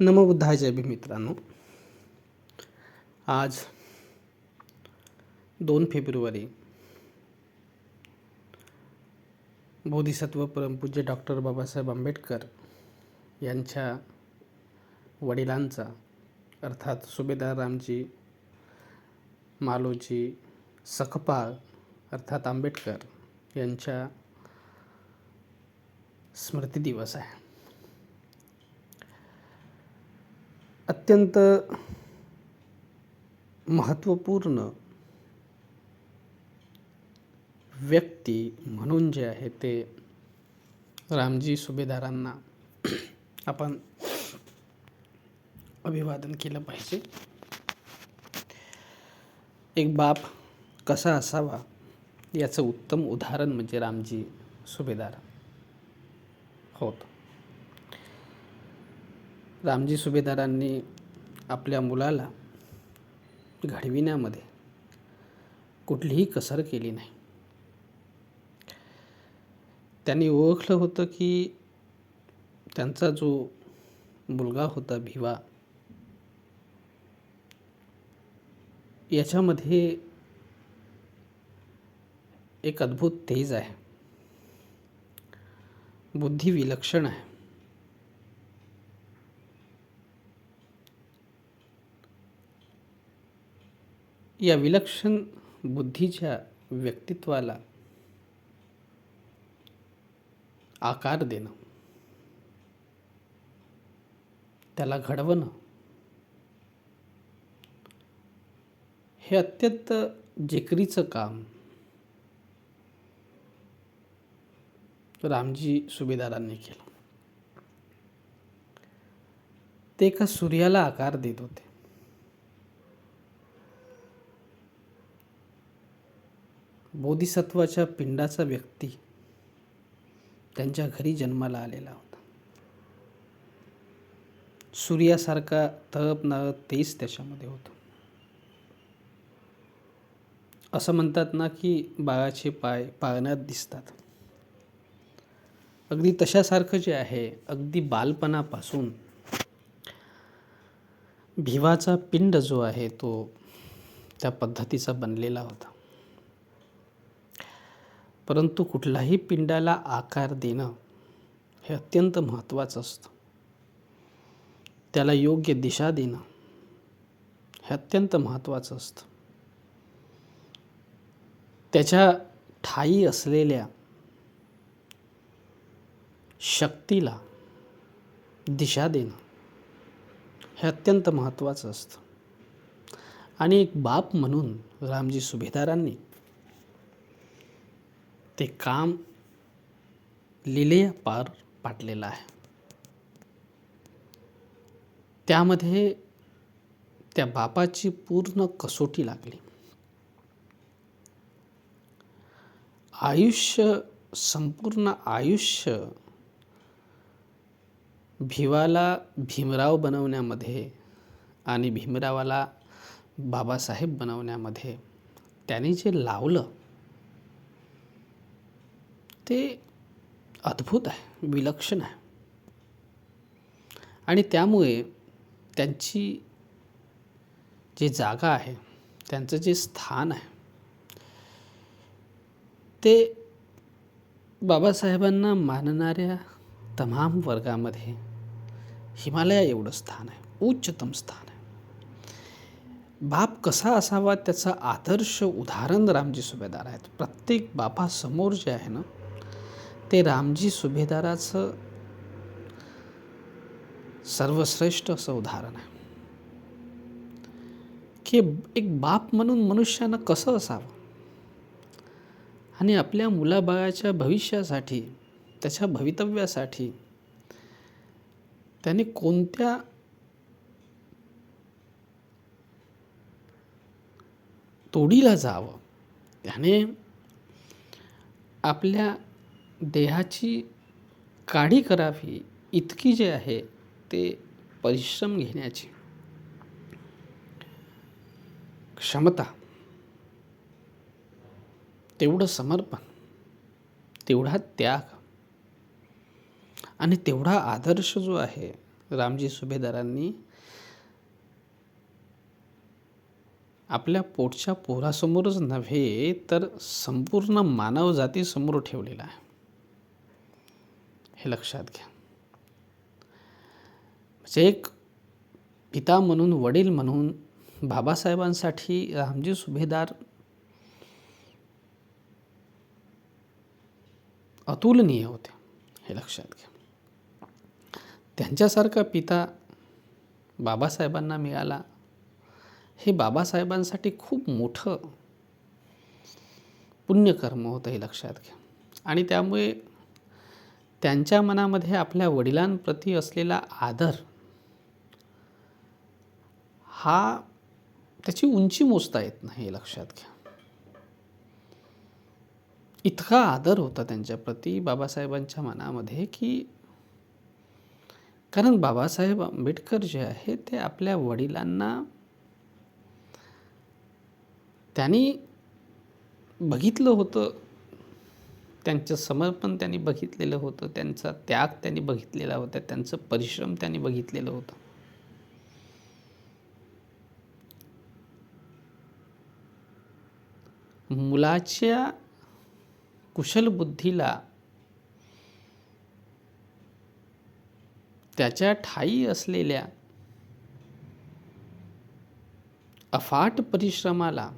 नमबुद्धाय जय भी मित्रांनो. आज दोन फेब्रुवारी बोधिसत्व परमपूज्य डॉक्टर बाबासाहेब आंबेडकर यांच्या वडिलांचा अर्थात सुभेदार रामजी मालोजी सखपा अर्थात आंबेडकर यांच्या स्मृती दिवस आहे. अत्यंत महत्त्वपूर्ण व्यक्ती म्हणून जे आहे ते रामजी सुभेदारांना आपण अभिवादन केलं पाहिजे. एक बाप कसा असावा याचं उत्तम उदाहरण म्हणजे रामजी सुभेदार होतं. रामजी सुभेदारांनी आपल्या मुलाला घडविण्यामध्ये कुठलीही कसर केली नाही. त्यांनी ओळखलं होतं की त्यांचा जो मुलगा होता भिवा याच्यामध्ये एक अद्भुत तेज आहे. बुद्धी विलक्षण आहे. या विलक्षण बुद्धीच्या व्यक्तित्वाला आकार देणं त्याला घडवणं हे अत्यंत जिकरीचं काम रामजी सुभेदारांनी केलं. ते एका सूर्याला आकार देत होते. बोधिसत्वाच्या पिंडाचा व्यक्ती त्यांच्या घरी जन्माला आलेला होता. सूर्यासारखा तप नळप तेच त्याच्यामध्ये होतं. असं म्हणतात ना की बाळाचे पाय पाळण्यात दिसतात. अगदी तशासारखं जे आहे अगदी बालपणापासून भिवाचा पिंड जो आहे तो त्या पद्धतीचा बनलेला होता. परंतु कुठलाही पिंडाला आकार देणं हे अत्यंत महत्त्वाचं असतं. त्याला योग्य दिशा देणं हे अत्यंत महत्त्वाचं असतं. त्याच्या ठाई असलेल्या शक्तीला दिशा देणं हे अत्यंत महत्त्वाचं असतं. आणि एक बाप म्हणून रामजी सुभेदारांनी ते काम लिलेया पार पाटलेलं आहे. त्यामध्ये त्या बापाची पूर्ण कसोटी लागली. आयुष्य संपूर्ण आयुष्य भिवाला भीमराव बनवण्यामध्ये आणि भीमरावाला बाबासाहेब बनवण्यामध्ये त्याने जे लावलं ते अद्भुत आहे विलक्षण आहे. आणि त्यामुळे त्यांची जी जागा आहे त्यांचं जे स्थान आहे ते बाबासाहेबांना मानणाऱ्या तमाम वर्गामध्ये हिमालया एवढं स्थान आहे उच्चतम स्थान आहे. बाप कसा असावा त्याचा आदर्श उदाहरण रामजी सुभेदार आहेत. प्रत्येक बापासमोर जे आहे ना ते रामजी सुभेदाराचं सर्वश्रेष्ठ असं उदाहरण आहे. की एक बाप म्हणून मनुष्यानं कसं असावं? आणि आपल्या मुलाबाळाच्या भविष्यासाठी त्याच्या भवितव्यासाठी त्याने कोणत्या तोडीला जावं? त्याने आपल्या देहाची काढी करावी इतकी जे आहे ते परिश्रम घेण्याची. क्षमता. तेवढं समर्पण. तेवढा त्याग. आणि तेवढा आदर्श जो आहे रामजी सुभेदारांनी आपल्या पोटच्या पोरासमोरच नव्हे तर संपूर्ण मानव जातीसमोर ठेवलेला आहे. हे लक्षात घ्या. म्हणजे एक पिता म्हणून वडील म्हणून बाबासाहेबांसाठी रामजी सुभेदार अतुलनीय होते हे लक्षात घ्या. त्यांच्यासारखा पिता बाबासाहेबांना मिळाला हे बाबासाहेबांसाठी खूप मोठं पुण्यकर्म होतं हे लक्षात घ्या. आणि त्यामुळे त्यांच्या मनामध्ये आपल्या वडिलांप्रती असलेला आदर हा त्याची उंची मोजता येत नाही हे लक्षात घ्या. इतका आदर होता त्यांच्याप्रती बाबासाहेबांच्या मनामध्ये की कारण बाबासाहेब आंबेडकर जे आहे ते आपल्या वडिलांना त्यांनी बघितलं होतं. त्यांचं समर्पण त्यांनी बघितलेलं होतं त्यांचा त्याग त्यांनी बघितलेला होता त्यांचं परिश्रम त्यांनी बघितलेलं होतं. मुलाच्या कुशल बुद्धीला त्याच्या ठाई असलेल्या अफाट परिश्रमाला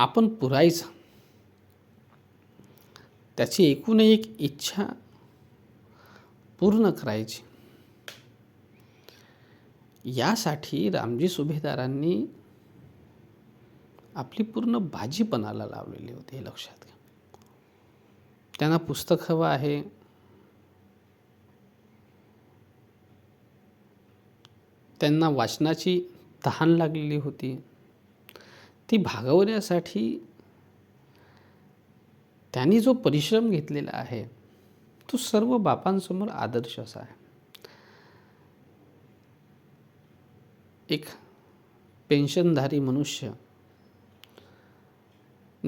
आपण पुरायचं त्याची एकूण एक इच्छा पूर्ण करायची. यासाठी रामजी सुभेदारांनी आपली पूर्ण भाजीपणाला लावलेली होती हे लक्षात घ्या. त्यांना पुस्तक हवं आहे. त्यांना वाचनाची तहान लागलेली होती. ती भागवण्यासाठी त्यांनी जो परिश्रम घेतलेला आहे तो सर्व बापांसमोर आदर्श असा आहे. एक पेन्शनधारी मनुष्य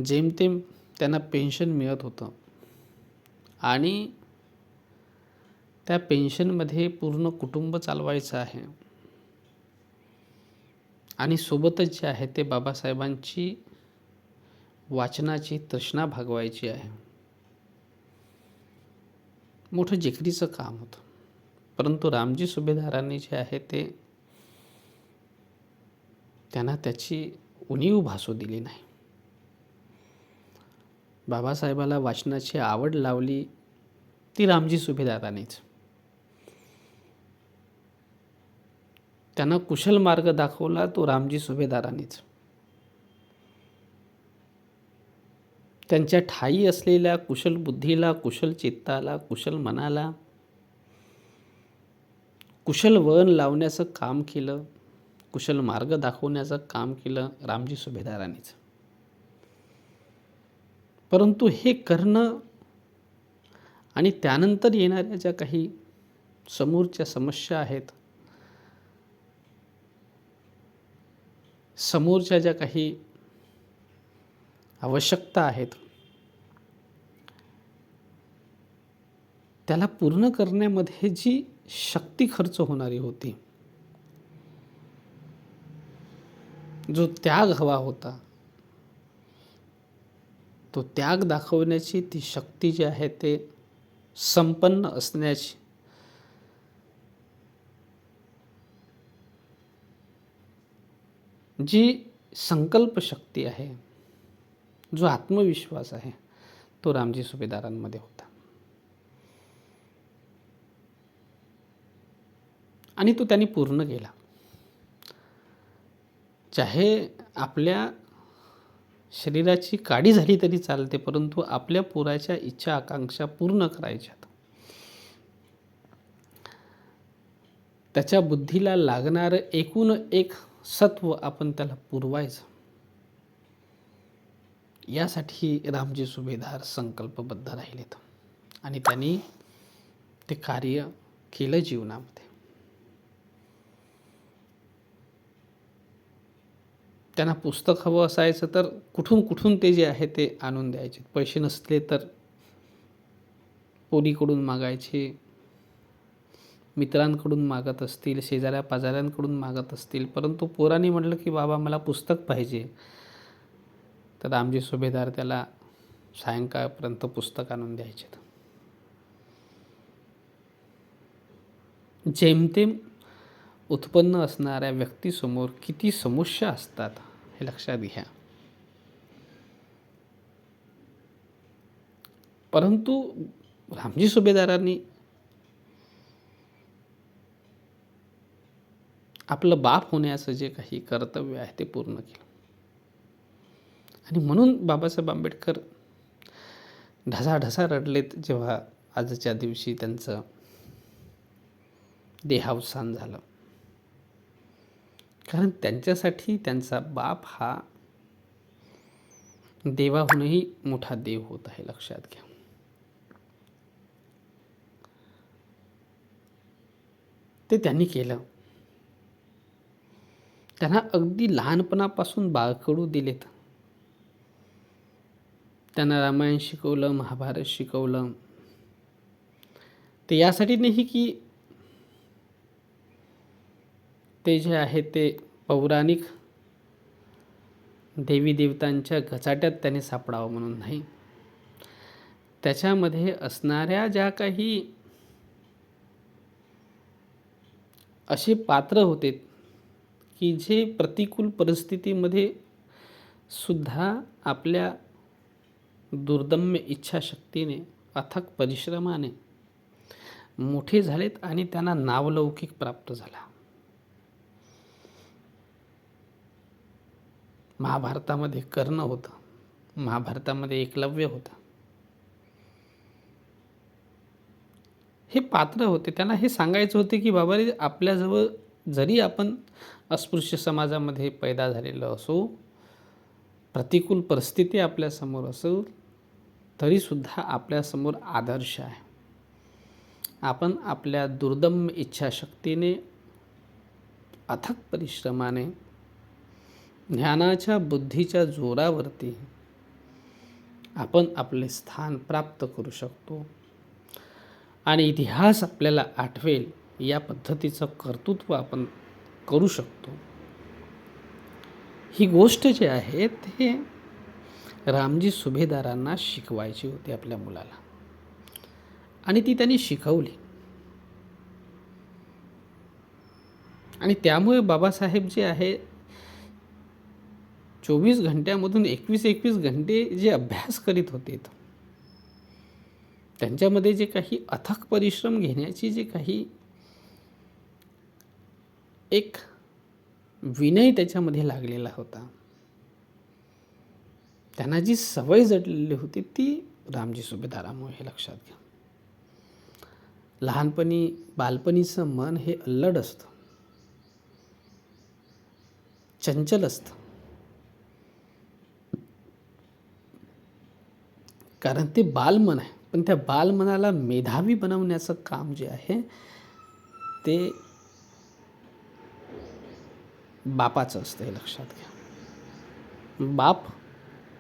जेमतेम त्यांना पेन्शन मिळत होतं आणि त्या पेन्शनमध्ये पूर्ण कुटुंब चालवायचं आहे. आणि सोबतच जे आहे ते बाबासाहेबांची वाचनाची तृष्णा भागवायची आहे. मोठं जिकरीचं काम होतं. परंतु रामजी सुभेदारांनी जे आहे ते त्यांना त्याची उणीव भासू दिली नाही. बाबासाहेबाला वाचनाची आवड लावली ती रामजी सुभेदारांनीच. त्यांना कुशल मार्ग दाखवला तो रामजी सुभेदारांनीच. त्यांच्या ठाई असलेल्या कुशल बुद्धीला कुशल चित्ताला कुशल मनाला कुशल वळण लावण्याचं काम केलं कुशल मार्ग दाखवण्याचं काम केलं रामजी सुभेदारांनीच. परंतु हे करणं आणि त्यानंतर येणाऱ्या ज्या काही समोरच्या समस्या आहेत समोरच्या ज्या काही आवश्यकता आहेत त्याला पूर्ण करण्यामध्ये जी शक्ती खर्च होणारी होती जो त्याग हवा होता तो त्याग दाखवण्याची ती शक्ती जी आहे ते संपन्न असण्याची जी संकल्पशक्ती आहे जो आत्मविश्वास आहे तो रामजी सुभेदारांमध्ये होता. आणि तो त्यांनी पूर्ण केला. चाहे आपल्या शरीराची काडी झाली तरी चालते परंतु आपल्या पुराच्या इच्छा आकांक्षा पूर्ण करायच्यात. त्याच्या बुद्धीला लागणारं एकूण एक सत्व आपण त्याला पुरवायचं. यासाठी रामजी सुभेदार संकल्पबद्ध राहिलेत. आणि त्यांनी ते कार्य केलं जीवनामध्ये. त्यांना पुस्तक हवं असायचं तर कुठून कुठून ते जे आहे ते आणून द्यायचे. पैसे नसले तर पोरीकडून मागायचे मित्रांकडून मागत असतील शेजाऱ्या पाजाऱ्यांकडून मागत असतील. परंतु पोराने म्हटलं की बाबा मला पुस्तक पाहिजे. तर आमचे सुभेदार त्याला सायंकाळपर्यंत पुस्तक आणून द्यायचे जेमतेम उत्पन्न असणाऱ्या व्यक्तीसमोर किती समस्या असतात हे लक्षात घ्या. परंतु रामजी सुभेदारांनी आपलं बाप होण्याचं जे काही कर्तव्य आहे ते पूर्ण केलं. आणि म्हणून बाबासाहेब आंबेडकर ढसाढसा रडलेत जेव्हा आजच्या दिवशी त्यांचं देहावसान झालं. कारण त्यांच्यासाठी त्यांचा बाप हा देवाहूनही मोठा देव होत आहे लक्षात घ्या. ते त्यांनी केलं. त्यांना अगदी लहानपणापासून बाळकडू दिलेत. त्यांना रामायण शिकवलं महाभारत शिकवलं. ते यासाठी नाही की ते जे आहे ते पौराणिक देवी देवतांच्या घचाट्यात त्याने सापडावं म्हणून नाही. त्याच्यामध्ये असणाऱ्या ज्या काही असे पात्र होते की जे प्रतिकूल परिस्थितीमध्ये सुद्धा आपल्या दुर्दम्य इच्छाशक्तीने अथक परिश्रमाने मोठे झालेत आणि त्यांना नावलौकिक प्राप्त झाला. महाभारतामध्ये कर्ण होतं. महाभारतामध्ये एकलव्य होतं. हे पात्र होते. त्यांना हे सांगायचं होते की बाबा रे आपल्याजवळ जरी आपण अस्पृश्य समाजामध्ये पैदा झालेलो असो प्रतिकूल परिस्थिती आपल्यासमोर असो तरीसुद्धा आपल्यासमोर आदर्श आहे. आपण आपल्या दुर्दम्य इच्छाशक्तीने अथक परिश्रमाने ज्ञानाच्या बुद्धीच्या जोरावरती आपण आपले स्थान प्राप्त करू शकतो. आणि इतिहास आपल्याला आठवेल या पद्धतीचं कर्तृत्व आपण करू शकतो. ही गोष्ट जी आहे ते रामजी सुभेदारांना शिकवायची होती आपल्या मुलाला. आणि ती त्यांनी शिकवली. आणि त्यामुळे बाबासाहेब जे आहे चोवीस घंट्यामधून एकवीस एकवीस घंटे जे अभ्यास करीत होते त्यांच्यामध्ये जे काही अथक परिश्रम घेण्याची जे काही एक विनय त्याच्यामध्ये लागलेला होता. त्यांना जी सवय जडलेली होती ती रामजी सुभेदारामुळे हे लक्षात घ्या. लहानपणी बालपणीचं मन हे अल्लड असतं. चंचल असतं. कारण ते बालमन आहे. पण त्या बालमनाला मेधावी बनवण्याचं काम जे आहे ते बापाचं असतं हे लक्षात घ्या. बाप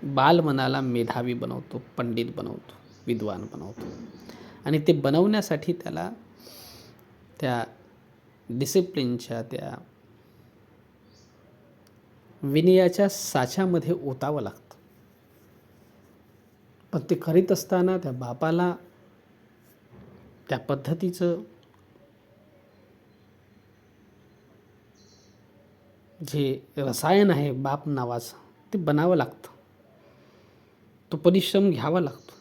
बालमनाला मेधावी बनवतो पंडित बनवतो विद्वान बनवतो. आणि ते बनवण्यासाठी त्याला त्या डिसिप्लिनच्या त्या विनयाच्या साच्यामध्ये ओतावं लागतं. पण ते करीत असताना त्या बापाला त्या पद्धतीचं जे रसायन आहे बाप नावाचं ते बनावं लागतं. तो परिश्रम घ्यावा लागतो.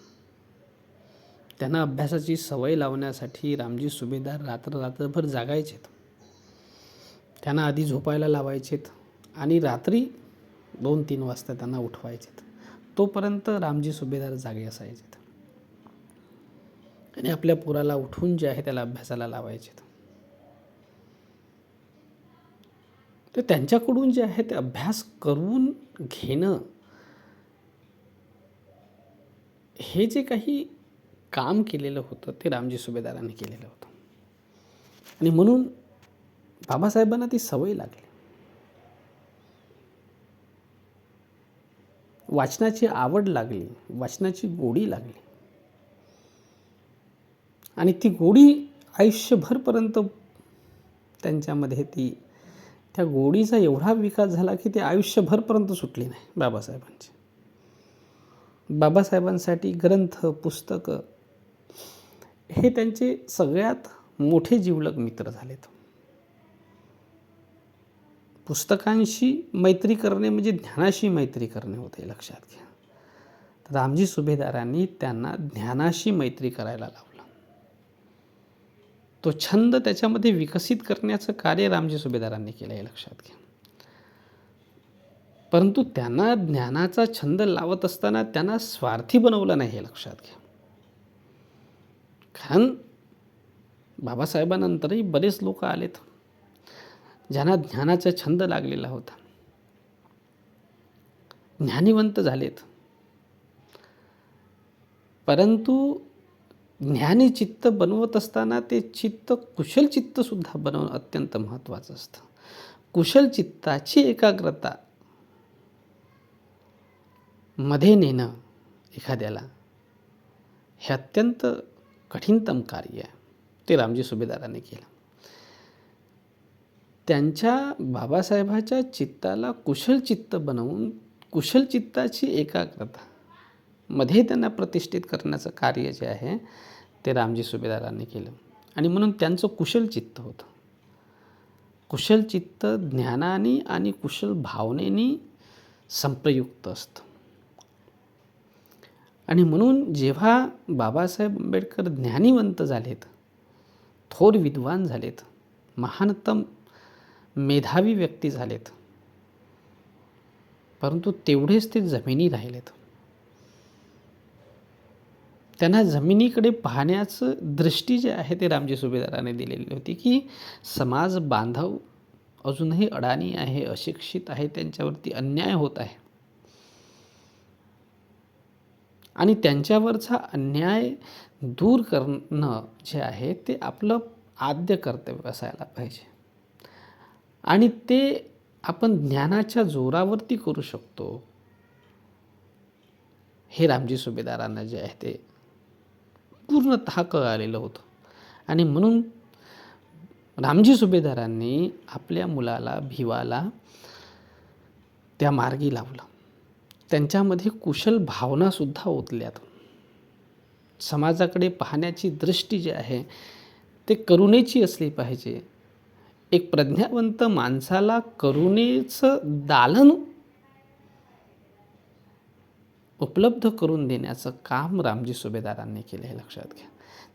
त्यांना अभ्यासाची सवय लावण्यासाठी रामजी सुभेदार रात्र रात्रभर जागायचेत. त्यांना आधी झोपायला लावायचेत आणि रात्री दोन तीन वाजता त्यांना उठवायचेत. तोपर्यंत रामजी सुभेदार जागे असायचेत. आणि आपल्या पुराला उठून जे आहे त्याला अभ्यासाला लावायचेत. तर त्यांच्याकडून जे आहे ते अभ्यास करून घेणं हे जे काही काम केलेलं होतं ते रामजी सुभेदारांनी केलेलं होतं. आणि म्हणून बाबासाहेबांना ती सवय लागली. वाचनाची आवड लागली वाचनाची गोडी लागली. आणि ती गोडी आयुष्यभरपर्यंत त्यांच्यामध्ये ती त्या गोडीचा एवढा विकास झाला की ते आयुष्यभरपर्यंत सुटली नाही बाबासाहेबांची. बाबासाहेबांसाठी ग्रंथ पुस्तकं हे त्यांचे सगळ्यात मोठे जिवलग मित्र झालेत. पुस्तकांशी मैत्री करणे म्हणजे ज्ञानाशी मैत्री करणे होते लक्षात घ्या. रामजी सुभेदारांनी त्यांना ज्ञानाशी मैत्री करायला लावली. तो छंद त्याच्यामध्ये विकसित करण्याचं कार्य रामजी सुभेदारांनी केलं हे लक्षात घ्या. परंतु त्यांना ज्ञानाचा छंद लावत असताना त्यांना स्वार्थी बनवलं नाही हे लक्षात घ्या. कारण बाबासाहेबांनंतरही बरेच लोक आलेत ज्यांना ज्ञानाचा छंद लागलेला होता. ज्ञानीवंत झालेत. परंतु ज्ञानी चित्त बनवत असताना ते चित्त कुशल चित्तसुद्धा बनवणं अत्यंत महत्त्वाचं असतं. कुशल चित्ताची एकाग्रता मध्ये नेणं एखाद्याला हे अत्यंत कठीणतम कार्य आहे. ते रामजी सुभेदाराने केलं. त्यांच्या बाबासाहेबाच्या चित्ताला कुशल चित्त बनवून कुशल चित्ताची एकाग्रता मध्ये त्यांना प्रतिष्ठित करण्याचं कार्य जे आहे ते रामजी सुभेदारांनी केलं. आणि म्हणून त्यांचं कुशल चित्त होतं. कुशल चित्त ज्ञानाने आणि कुशल भावनेनी संप्रयुक्त असतं. आणि म्हणून जेव्हा बाबासाहेब आंबेडकर ज्ञानीवंत झालेत थोर विद्वान झालेत महानतम मेधावी व्यक्ती झालेत परंतु तेवढेच ते जमिनी राहिलेत. त्यांना जमिनीकडे पाहण्याचं दृष्टी जे आहे ते रामजी सुभेदाराने दिलेली होती की समाज बांधव अजूनही अडाणी आहे अशिक्षित आहे त्यांच्यावरती अन्याय होत आहे. आणि त्यांच्यावरचा अन्याय दूर करणं जे आहे ते आपलं आद्य कर्तव्य असायला पाहिजे. आणि ते आपण ज्ञानाच्या जोरावरती करू शकतो. हे रामजी सुभेदारांना जे आहे ते पूर्णतः कळालेलं होतं. आणि म्हणून रामजी सुभेदारांनी आपल्या मुलाला भिवाला त्या मार्गी लावलं. त्यांच्यामध्ये कुशल भावनासुद्धा ओतल्यात. समाजाकडे पाहण्याची दृष्टी जी आहे ते करुणेची असली पाहिजे. एक प्रज्ञावंत माणसाला करुणेचं दालन उपलब्ध करून देण्याचं काम रामजी सुभेदारांनी केलं हे लक्षात घ्या.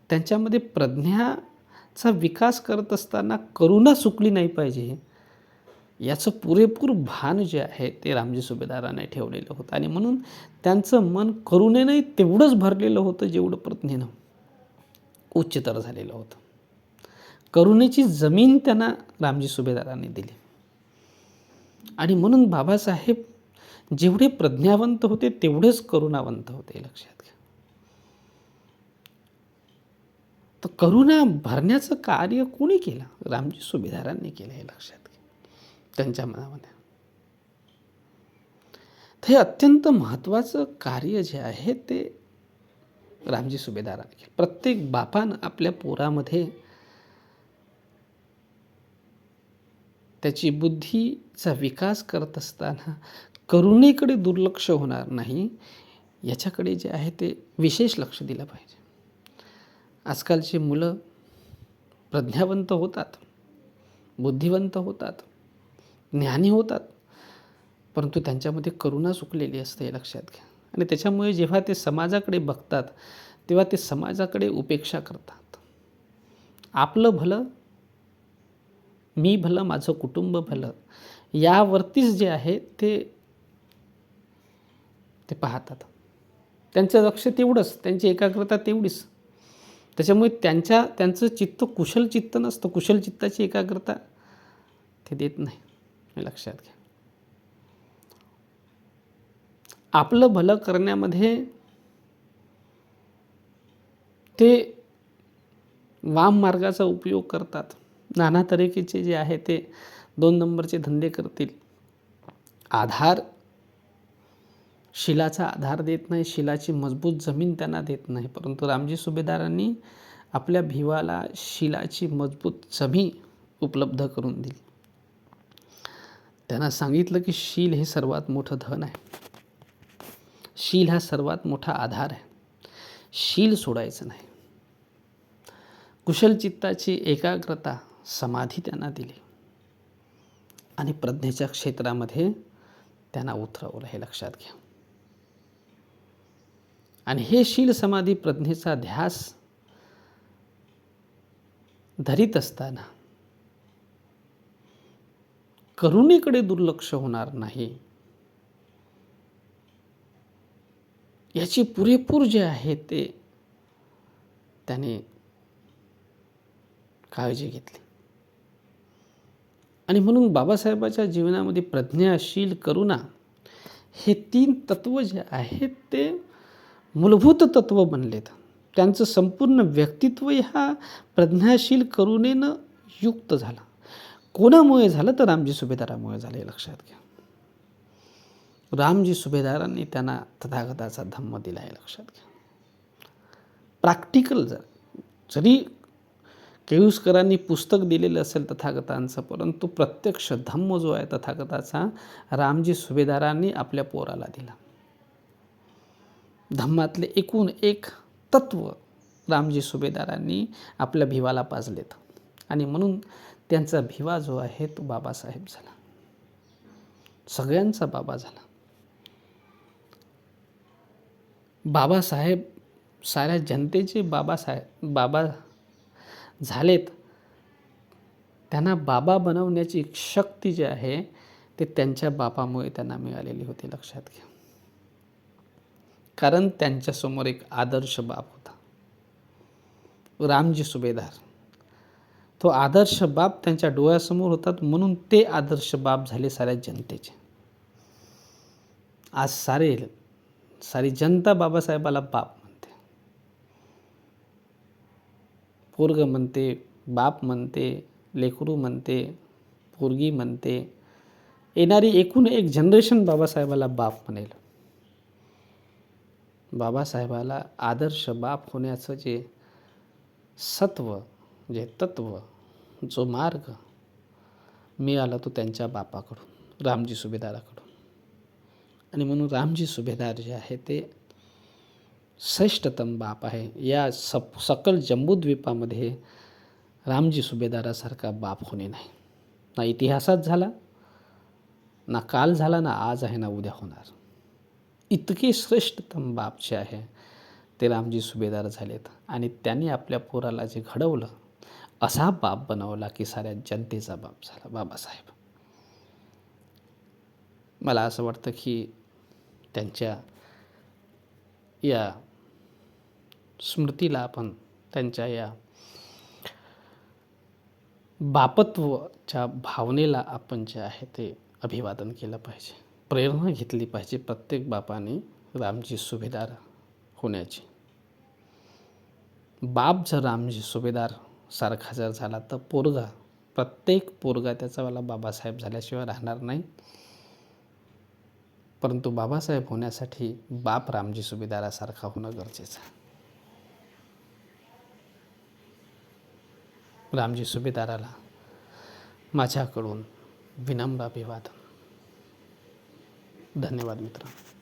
त्यांच्यामध्ये प्रज्ञाचा विकास करत असताना करुणा चुकली नाही पाहिजे. याचं पुरेपूर भान जे आहे ते रामजी सुभेदाराने ठेवलेलं होतं आणि म्हणून त्यांचं मन करुणेनंही तेवढंच भरलेलं होतं जेवढं प्रज्ञेनं उच्चतर झालेलं होतं. करुणेची जमीन त्यांना रामजी सुभेदारांनी दिली. आणि म्हणून बाबासाहेब जेवढे प्रज्ञावंत होते तेवढेच करुणावंत होते लक्षात घ्या. तर करुणा भरण्याचं कार्य कोणी केलं? रामजी सुभेदारांनी केलं हे लक्षात घ्या त्यांच्या मनामध्ये. तर हे अत्यंत महत्त्वाचं कार्य जे आहे ते रामजी सुभेदारांनी केलं. प्रत्येक बापानं आपल्या पोरामध्ये त्याची बुद्धीचा विकास करत असताना करुणेकडे दुर्लक्ष होणार नाही याच्याकडे जे आहे ते विशेष लक्ष दिलं पाहिजे. आजकालची मुलं प्रज्ञावंत होतात बुद्धिवंत होतात ज्ञानी होतात परंतु त्यांच्यामध्ये करुणा चुकलेली असते हे लक्षात घ्या. आणि त्याच्यामुळे जेव्हा ते समाजाकडे बघतात तेव्हा ते समाजाकडे उपेक्षा करतात. आपलं भलं मी भलं माझं कुटुंब भलं यावरतीच जे आहे ते ते पाहतात. त्यांचं लक्ष तेवढंच त्यांची एकाग्रता तेवढीच. त्याच्यामुळे त्यांच्या त्यांचं चित्त कुशल चित्त नसतं. कुशल चित्ताची एकाग्रता ते देत नाही. हे लक्षात घ्या. आपलं भलं करण्यामध्ये ते वाम मार्गाचा उपयोग करतात. नाना तऱ्हेचे जे आहे ते दोन नंबरचे धंदे करतील. आधार शिलाचा आधार देत नाही शिलाची मजबूत जमीन त्यांना देत नाही. परंतु रामजी सुभेदारांनी आपल्या भिवाला शिलाची मजबूत जमीन उपलब्ध करून दिली. त्यांना सांगितलं की शील हे सर्वात मोठं धन आहे. शील हा सर्वात मोठा आधार आहे. शील सोडायचं नाही. कुशल चित्ताची एकाग्रता समाधी त्यांना दिली. आणि प्रज्ञेच्या क्षेत्रामध्ये त्यांना उतरवलं हे लक्षात घ्या. आणि हे शील समाधी प्रज्ञेचा ध्यास धरीत असताना करुणेकडे दुर्लक्ष होणार नाही. याची पुरेपूर जे आहे ते त्याने काळजी घेतली. आणि म्हणून बाबासाहेबाच्या जीवनामध्ये प्रज्ञाशील करुणा हे तीन तत्व जे आहेत ते मूलभूत तत्व बनलेत. त्यांचं संपूर्ण व्यक्तित्व ह्या प्रज्ञाशील करुणेनं युक्त झालं. कोणामुळे झालं? तर रामजी सुभेदारामुळे झालं हे लक्षात घ्या. रामजी सुभेदारांनी त्यांना तथागताचा धम्म दिला आहे लक्षात घ्या. प्रॅक्टिकल जर जरी केळुसकरांनी पुस्तक दिलेलं असेल तथागतांचं परंतु प्रत्यक्ष धम्म जो आहे तथागताचा रामजी सुभेदारांनी आपल्या पोराला दिला. धम्मातले एकूण एक तत्व रामजी सुभेदारांनी आपल्या भिवाला पाजलेत. आणि म्हणून त्यांचा भिवा जो आहे तो बाबासाहेब झाला. सगळ्यांचा बाबा झाला. बाबासाहेब साऱ्या जनतेचे बाबासाहेब बाबा झालेत. त्यांना बाबा बनवण्याची शक्ती जी आहे ते त्यांच्या बापामुळे त्यांना मिळालेली होती लक्षात घ्या. कारण त्यांच्यासमोर एक आदर्श बाप होता. रामजी सुभेदार. तो आदर्श बाप त्यांच्या डोळ्यासमोर होतात म्हणून ते आदर्श बाप झाले साऱ्या जनतेचे. आज सारे सारी जनता बाबासाहेबाला बाप म्हणते. पोरग म्हणते बाप म्हणते लेकरू म्हणते पोरगी म्हणते. येणारी एकूण एक जनरेशन बाबासाहेबाला बाप म्हणेल. बाबासाहेबाला आदर्श बाप होण्याचं जे सत्व जे तत्व जो मार्ग मिळाला तो त्यांच्या बापाकडून रामजी सुभेदाराकडून. आणि म्हणून रामजी सुभेदार जे आहे ते श्रेष्ठतम बाप आहे. या सप सकल जम्बूद्वीपामध्ये रामजी सुभेदारासारखा बाप होणे नाही. ना इतिहासात झाला ना काल झाला ना आज आहे ना उद्या होणार. इतकी श्रेष्ठतम बाप जे आहे. ते रामजी सुभेदार झालेत आणि त्यांनी आपल्या पोराला जे घडवलं असा बाप बनवला की साऱ्या जनतेचा बाप झाला बाबासाहेब. मला असं वाटतं की त्यांच्या या स्मृतीला आपण त्यांच्या या बापत्वच्या भावनेला आपण जे आहे ते अभिवादन केलं पाहिजे. प्रेरणा घेतली पाहिजे प्रत्येक बापाने रामजी सुभेदार होण्याची. बाप जर रामजी सुभेदार सारखा जर झाला तर पोरगा प्रत्येक पोरगा त्याचावाला बाबासाहेब झाल्याशिवाय राहणार नाही. परंतु बाबासाहेब होण्यासाठी बाप रामजी सुभेदारासारखा होणं गरजेचं आहे. रामजी सुभेदाराला माझ्याकडून विनम्र अभिवादन. धन्यवाद मित्रांनो